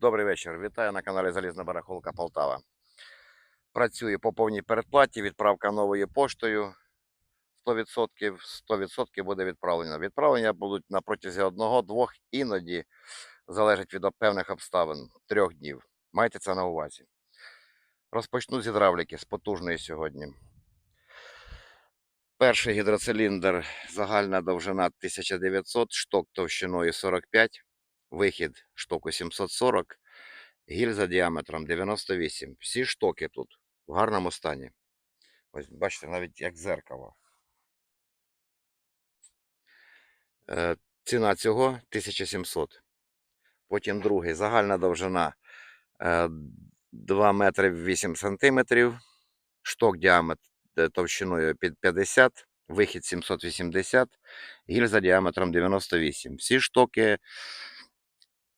Добрий вечір. Вітаю на каналі Залізна Барахолка Полтава. Працюю по повній передплаті. Відправка новою поштою. 100%, 100% буде відправлено. Відправлення будуть на протязі одного, двох, іноді залежить від певних обставин трьох днів. Майте це на увазі. Розпочну з гідравліки, з потужної сьогодні. Перший гідроциліндр, загальна довжина 1900, шток товщиною 45, вихід штоку 740, гільза діаметром 98. Всі штоки тут в гарному стані. Ось бачите, навіть як зеркало. Е, ціна цього 1700. Потім другий, загальна довжина е, 2 метри 8 сантиметрів, шток діаметр е, товщиною під 50, вихід 780, гільза діаметром 98. Всі штоки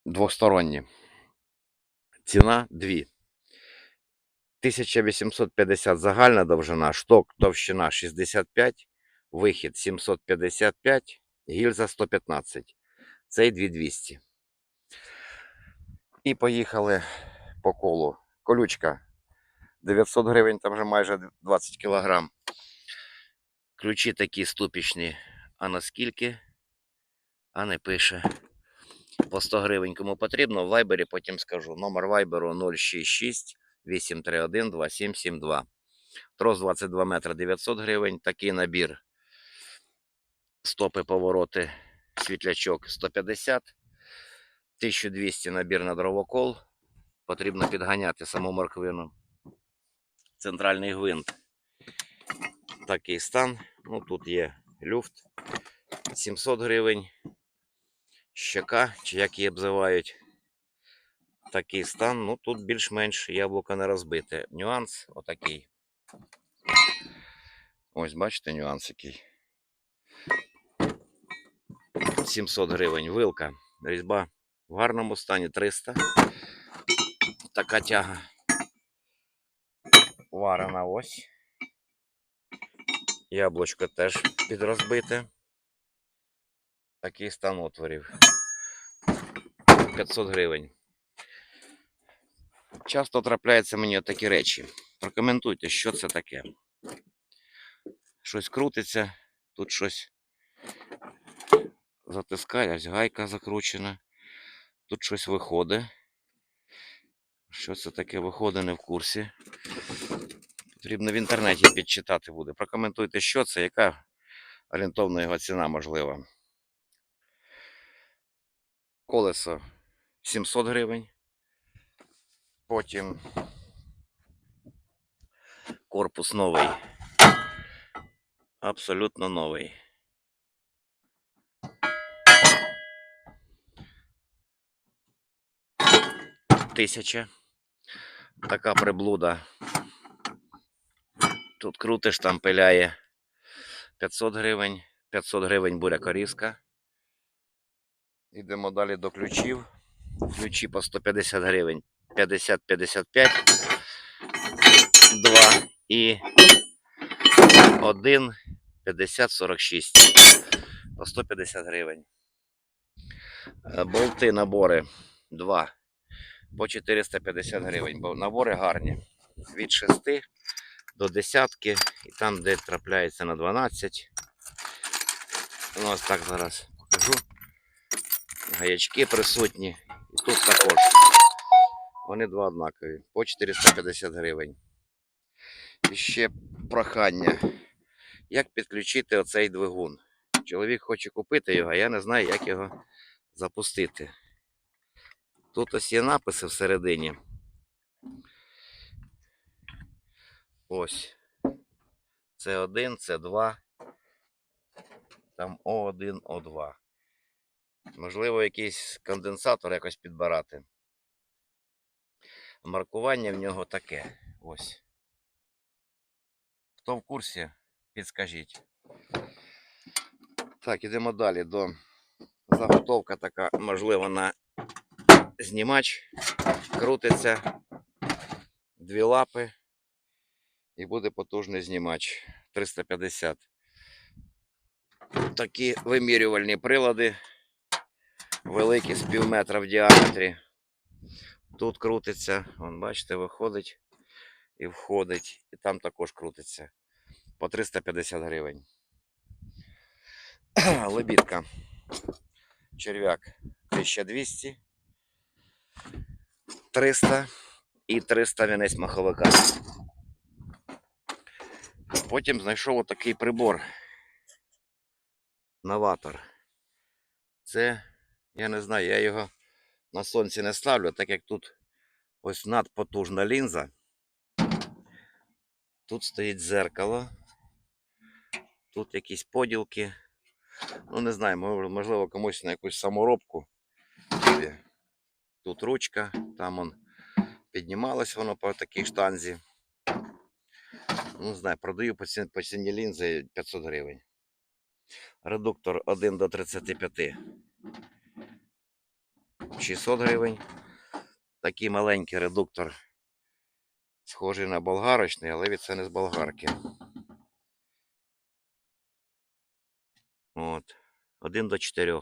двосторонні. Ціна 2. 1850 загальна довжина, шток товщина 65, вихід 755, гільза 115. Цей 2200. І поїхали по колу. Колючка 900 гривень, там вже майже 20 кілограм. Ключі такі ступічні. А наскільки? А не пише. По 100 гривень кому потрібно, в вайбері потім скажу. Номер вайберу 066 831 2772. Трос 22 метри 900 гривень. Такий набір. Стопи, повороти, світлячок 150. 1200 набір на дровокол. Потрібно підганяти саму морквину. Центральний гвинт. Такий стан. Ну, тут є люфт. 700 гривень. Щека, чи як її обзивають. Такий стан. Ну, тут більш-менш яблуко не розбите. Нюанс отакий. Ось, бачите, нюанс який. 700 гривень. Вилка. Різьба в гарному стані 300. Така тяга. Варена ось. Яблучко теж підрозбите. Такий стан отворів. 500 гривень. Часто трапляються мені такі речі. Прокоментуйте, що це таке. Щось крутиться, тут щось затискає, ось гайка закручена. Тут щось виходить. Що це таке виходить не в курсі. Потрібно в інтернеті підчитати буде. Прокоментуйте, що це, яка орієнтовна його ціна можлива. Колесо 700 гривень. Потім корпус новий. Абсолютно новий. Тисяча. Така приблуда. Тут крутиш, там пиляє 500 гривень. 500 гривень бурякорізка. Йдемо далі до ключів. Ключі по 150 гривень. 50-55. 2 і 1 50-46. По 150 гривень. Е, Болти, набори 2 по 450 гривень. Бо набори гарні. Від 6 до десятки. І там, де трапляється на 12. Ну, ось так зараз покажу. Гаячки присутні. І тут також. Вони два однакові. По 450 гривень. І ще прохання. Як підключити оцей двигун? Чоловік хоче купити його, а я не знаю, як його запустити. Тут ось є написи всередині. Ось. Це 1 це 2 Там О1, О2. Можливо, якийсь конденсатор якось підбирати. Маркування в нього таке. Ось. Хто в курсі, підскажіть. Так, ідемо далі до заготовка така, можливо, на знімач. Крутиться дві лапи і буде потужний знімач 350. Такі вимірювальні прилади, великі з пів метра в діаметрі. Тут крутиться, вон, бачите, виходить і входить, і там також крутиться. По 350 гривень. Лебідка. Черв'як 1200, 300 і 300 вінець маховика. Потім знайшов отакий прибор. Новатор. Це, я не знаю, я його на сонці не ставлю, так як тут ось надпотужна лінза. Тут стоїть зеркало. Тут якісь поділки. Ну, не знаю, можливо, комусь на якусь саморобку. Тут ручка, там он піднімалось воно по такій штанзі. Ну, знаю, продаю по ціні, по ціні лінзи 500 гривень. Редуктор 1 до 35. 600 гривень. Такий маленький редуктор. Схожий на болгарочний, але від це не з болгарки. От. 1 до 4.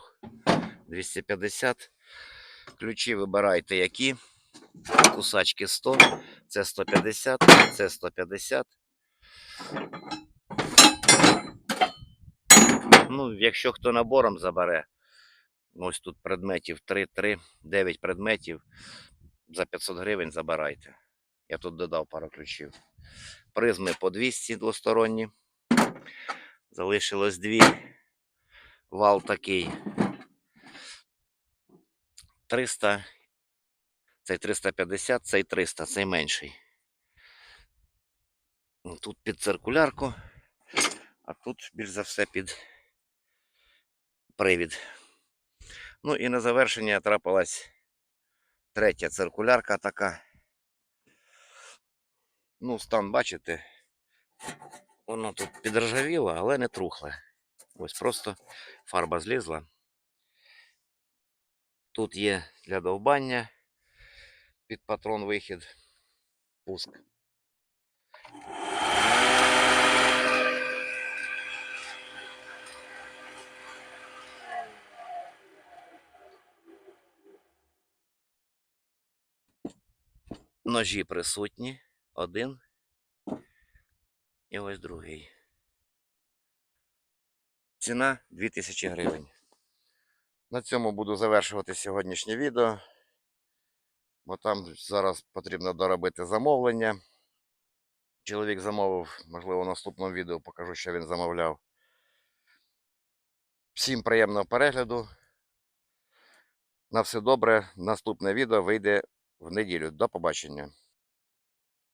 250. Ключі вибирайте які. Кусачки 100. Це 150, це 150. Ну, якщо хто набором забере, ось тут предметів 3, 3, 9 предметів. За 500 гривень забирайте. Я тут додав пару ключів. Призми по 200 двосторонні. Залишилось дві. Вал такий. 300. Цей 350, цей 300, цей менший. Ну, Тут під циркулярку, а тут більш за все під привід. Ну і на завершення трапилась третя циркулярка така. Ну, стан, бачите, воно тут підржавіло, але не трухле. Ось просто фарба злізла. Тут є для довбання під патрон вихід, пуск. Ножі присутні. Один. І ось другий. Ціна 2000 гривень. На цьому буду завершувати сьогоднішнє відео. Бо там зараз потрібно доробити замовлення. Чоловік замовив, можливо, в наступному відео покажу, що він замовляв. Всім приємного перегляду. На все добре. Наступне відео вийде в неділю. До побачення.